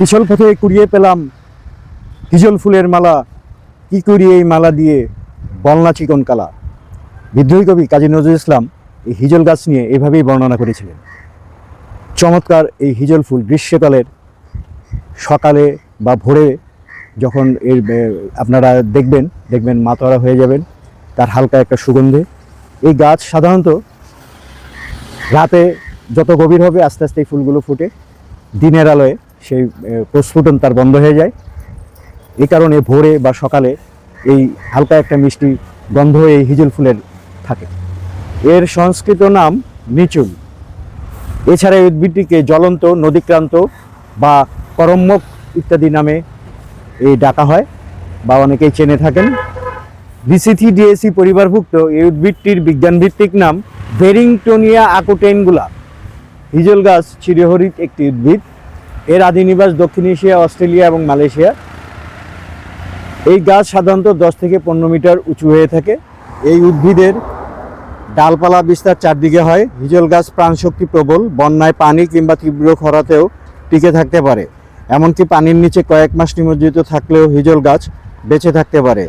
পিছল পথে কুড়িয়ে পেলাম হিজল ফুলের মালা। কি করি এই মালা দিয়ে বলনা চিকন কালা? বিদ্রোহী কবি কাজী নজরুল ইসলাম এই হিজল গাছ নিয়ে এভাবেই বর্ণনা করেছিলেন। চমৎকার এই হিজল ফুল গ্রীষ্মকালের সকালে বা ভোরে যখন এর আপনারা দেখবেন দেখবেন মাতোয়ারা হয়ে যাবেন, তার হালকা একটা সুগন্ধে। এই গাছ সাধারণত রাতে যত গভীর হবে আস্তে আস্তে এই ফুলগুলো ফুটে। দিনের আলোয় সেই প্রস্ফুটন তার বন্ধ হয়ে যায়। এই কারণে ভোরে বা সকালে এই হালকা একটা মিষ্টি গন্ধ এই হিজল ফুলের থাকে। এর সংস্কৃত নাম নিচুল এছাড়া এই উদ্ভিদটিকে জ্বলন্ত, নদীক্রান্ত বা করম্মক ইত্যাদি নামে এই ডাকা হয় বা অনেকেই চেনে থাকেন। ভিসিথি ডিএসি পরিবারভুক্ত এই উদ্ভিদটির বিজ্ঞানভিত্তিক নাম ভেরিংটোনিয়া আকুটেনগুলা হিজল গাছ চিরহরিত একটি উদ্ভিদ। এর আদি নিবাস দক্ষিণ এশিয়া, অস্ট্রেলিয়া এবং মালয়েশিয়া। এই গাছ সাধারণত দশ থেকে পনেরো মিটার উঁচু হয়ে থাকে। এই উদ্ভিদের ডালপালা বিস্তার চারদিকে হয়। হিজল গাছ প্রাণশক্তি প্রবল। বন্যায় পানি কিংবা তীব্র খরাতেও টিকে থাকতে পারে। এমনকি পানির নিচে কয়েক মাস নিমজ্জিত থাকলেও হিজল গাছ বেঁচে থাকতে পারে।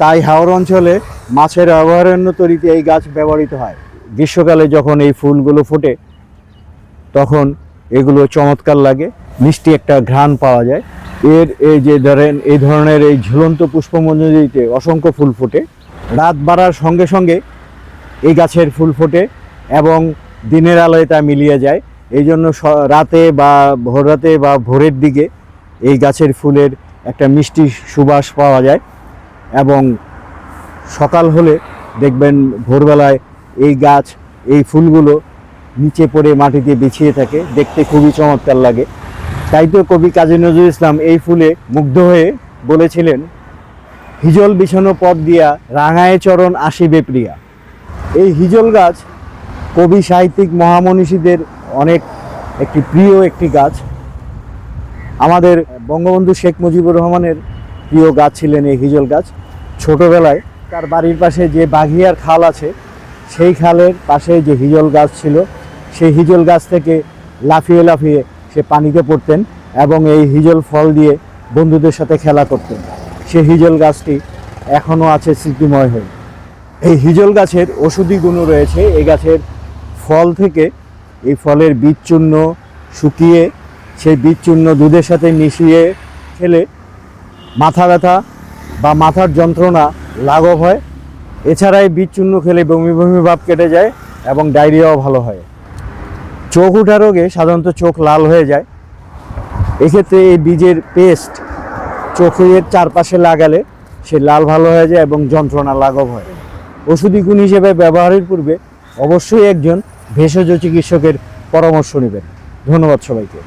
তাই হাওর অঞ্চলে মাছের অভয়ারণ্য তৈরিতে এই গাছ ব্যবহৃত হয়। গ্রীষ্মকালে যখন এই ফুলগুলো ফোটে, তখন এগুলো চমৎকার লাগে। মিষ্টি একটা ঘ্রাণ পাওয়া যায়। এর এই যে ধরেন, এই ধরনের এই ঝুলন্ত পুষ্পমঞ্জুরিতে অসংখ্য ফুল ফোটে, রাত বাড়ার সঙ্গে সঙ্গে এই গাছের ফুল ফোটে এবং দিনের আলোয় তা মিলিয়ে যায়। এই জন্য রাতে বা ভোর রাতে বা ভোরের দিকে এই গাছের ফুলের একটা মিষ্টি সুবাস পাওয়া যায় এবং সকাল হলে দেখবেন ভোরবেলায় এই গাছ, এই ফুলগুলো নিচে পড়ে মাটিতে বিছিয়ে থাকে। দেখতে খুবই চমৎকার লাগে। তাই তো কবি কাজী নজরুল ইসলাম এই ফুলে মুগ্ধ হয়ে বলেছিলেন, হিজল বিছানো পথ দিয়া রাঙায় চরণ আসিবে প্রিয়া। এই হিজল গাছ কবি সাহিত্যিক মহামনীষীদের অনেক একটি প্রিয় একটি গাছ। আমাদের বঙ্গবন্ধু শেখ মুজিবুর রহমানের প্রিয় গাছ ছিলেন এই হিজল গাছ। ছোটোবেলায় তার বাড়ির পাশে যে বাঘিয়ার খাল আছে, সেই খালের পাশে যে হিজল গাছ ছিল, সেই হিজল গাছ থেকে লাফিয়ে লাফিয়ে সে পানিতে পড়তেন এবং এই হিজল ফল দিয়ে বন্ধুদের সাথে খেলা করতেন। সেই হিজল গাছটি এখনও আছে স্মৃতিময় হয়ে। এই হিজল গাছের ওষুধি গুণও রয়েছে। এই গাছের ফল থেকে এই ফলের বীজ চূর্ণ শুকিয়ে, সেই বীজ চূর্ণ দুধের সাথে মিশিয়ে খেলে মাথা ব্যথা বা মাথার যন্ত্রণা লাঘব হয়। এছাড়া এই বীজ চূর্ণ খেলে বমি বমি ভাব কেটে যায় এবং ডায়রিয়াও ভালো হয়। চোখ ওঠা রোগে সাধারণত চোখ লাল হয়ে যায়। এক্ষেত্রে এই বীজের পেস্ট চোখের চারপাশে লাগালে সে লাল ভালো হয়ে যায় এবং যন্ত্রণা লাঘব হয়। ওষুধি গুণ হিসেবে ব্যবহারের পূর্বে অবশ্যই একজন ভেষজ চিকিৎসকের পরামর্শ নেবেন। ধন্যবাদ সবাইকে।